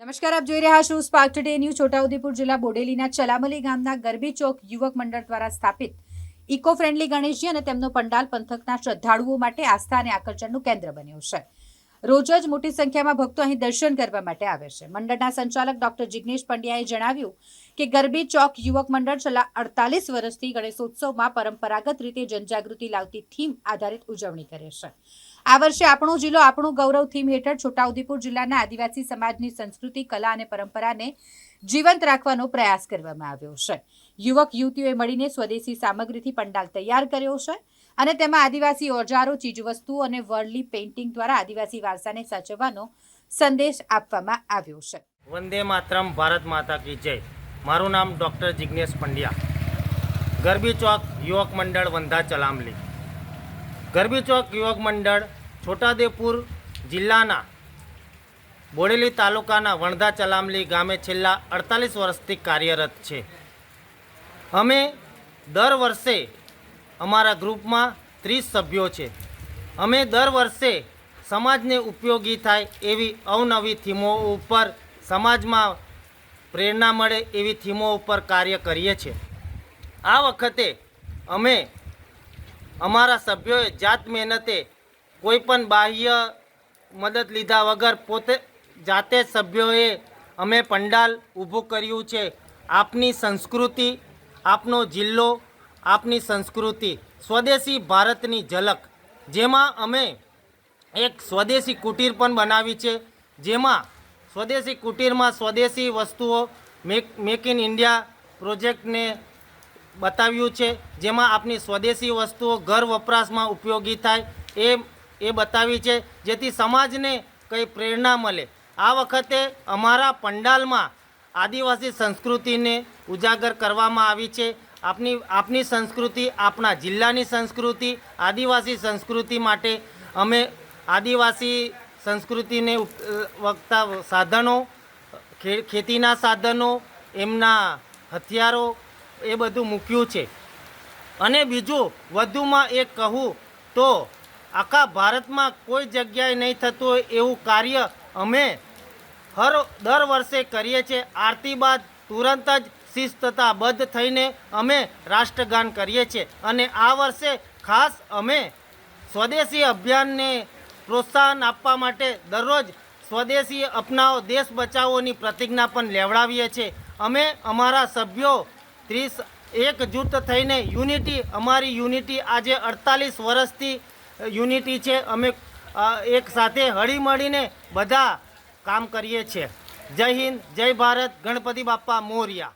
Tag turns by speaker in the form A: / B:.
A: નમસ્કાર, આપ જોઈ રહ્યા છો સ્પાર્ક ટુડે ન્યૂ છોટાઉદેપુર જિલ્લા બોડેલીના ચલામલી ગામના ગરબી ચોક યુવક મંડળ દ્વારા સ્થાપિત ઇકો ફ્રેન્ડલી ગણેશજી અને તેમનો પંડાલ પંથકના શ્રદ્ધાળુઓ માટે આસ્થા અને આકર્ષણનું કેન્દ્ર બન્યું છે. રોજ જ મોટી સંખ્યામાં ભક્તો અહીં દર્શન કરવા માટે આવે છે. મંડળના સંચાલક ડોક્ટર જિગ્નેશ પંડ્યાએ જણાવ્યું કે ગરબી ચોક યુવક મંડળ છેલ્લા અડતાલીસ વર્ષથી ગણેશોત્સવમાં પરંપરાગત રીતે જનજાગૃતિ લાવતી થીમ આધારિત ઉજવણી કરે છે. આ વર્ષે આપણો જિલ્લો આપણું ગૌરવ થીમ હેઠળ છોટાઉદેપુર જિલ્લાના આદિવાસી સમાજની સંસ્કૃતિ, કલા અને પરંપરાને જીવંત રાખવાનો પ્રયાસ કરવામાં આવ્યો છે. યુવક યુવતીઓએ મળીને સ્વદેશી સામગ્રીથી પંડાલ તૈયાર કર્યો છે. અને તેમાં આદિવાસી ઓજારો ચીજવસ્તુઓ અને વર્લી પેઇન્ટિંગ દ્વારા આદિવાસી વારસાને સાચવવાનો સંદેશ આપવામાં આવ્યો છે.
B: વંદે માતરમ, ભારત માતા કી જય. મારું નામ ડૉક્ટર જિજ્ઞેશ પંડ્યા. ગરબી ચોક યુવક મંડળ વંધા ચલામલી. ગરબી ચોક યુવક મંડળ છોટાદેપુર જિલ્લાના બોડેલી તાલુકાના વણધા ચલામલી ગામે છેલ્લા અડતાલીસ વર્ષથી કાર્યરત છે. અમે દર વર્ષે અમારા ગ્રુપમાં ત્રીસ સભ્યો છે. અમે દર વર્ષે સમાજને ઉપયોગી થાય એવી અવનવી થીમો ઉપર સમાજમાં પ્રેરણા મળે એવી થીમો ઉપર કાર્ય કરીએ છીએ આ વખતે અમે અમારા સભ્યોએ જાત મહેનતે કોઈ પણ બાહ્ય મદદ લીધા વગર પોતે જાતે સભ્યોએ અમે પંડાલ ઊભું કર્યું છે. આપની સંસ્કૃતિ, આપનો જિલ્લો આપની સંસ્કૃતિ સ્વદેશી ભારતની ઝલક. જેમાં અમે એક સ્વદેશી કુટીર પણ બનાવી છે. જેમાં સ્વદેશી કુટીરમાં સ્વદેશી વસ્તુઓ મેક મેક ઇન ઇન્ડિયા પ્રોજેક્ટને બતાવ્યું છે. જેમાં આપની સ્વદેશી વસ્તુઓ ઘર વપરાશમાં ઉપયોગી થાય એ એ બતાવી છે. જેથી સમાજને કંઈ પ્રેરણા મળે. આ વખતે અમારા પંડાલમાં આદિવાસી સંસ્કૃતિને ઉજાગર કરવામાં આવી છે. આપની આપની સંસ્કૃતિ આપણા જિલ્લાની સંસ્કૃતિ, આદિવાસી સંસ્કૃતિ માટે અમે આદિવાસી સંસ્કૃતિને વખતા સાધનો ખેતીના સાધનો, એમના હથિયારો એ બધું મૂક્યું છે. અને બીજું, વધુમાં એક કહું તો આખા ભારતમાં કોઈ જગ્યાએ નહીં થતું હોય એવું કાર્ય અમે હર, દર વર્ષે કરીએ છીએ. આરતી બાદ તુરંત જ શિસ્તતાબદ્ધ થઈને અમે રાષ્ટ્રગાન કરીએ છીએ. અને આ વર્ષે ખાસ અમે સ્વદેશી અભિયાનને પ્રોત્સાહન આપવા માટે દરરોજ સ્વદેશી અપનાવો, દેશ બચાવોની પ્રતિજ્ઞા પણ લેવડાવીએ છીએ. અમે અમારા સભ્યો ત્રીસ એકજૂટ થઈને યુનિટી, અમારી યુનિટી આજે અડતાલીસ વર્ષથી યુનિટી છે. અમે એક સાથે હળીમળીને બધા કામ કરીએ છીએ. જય હિન્દ, જય ભારત, ગણપતિ બાપ્પા મોર્યા.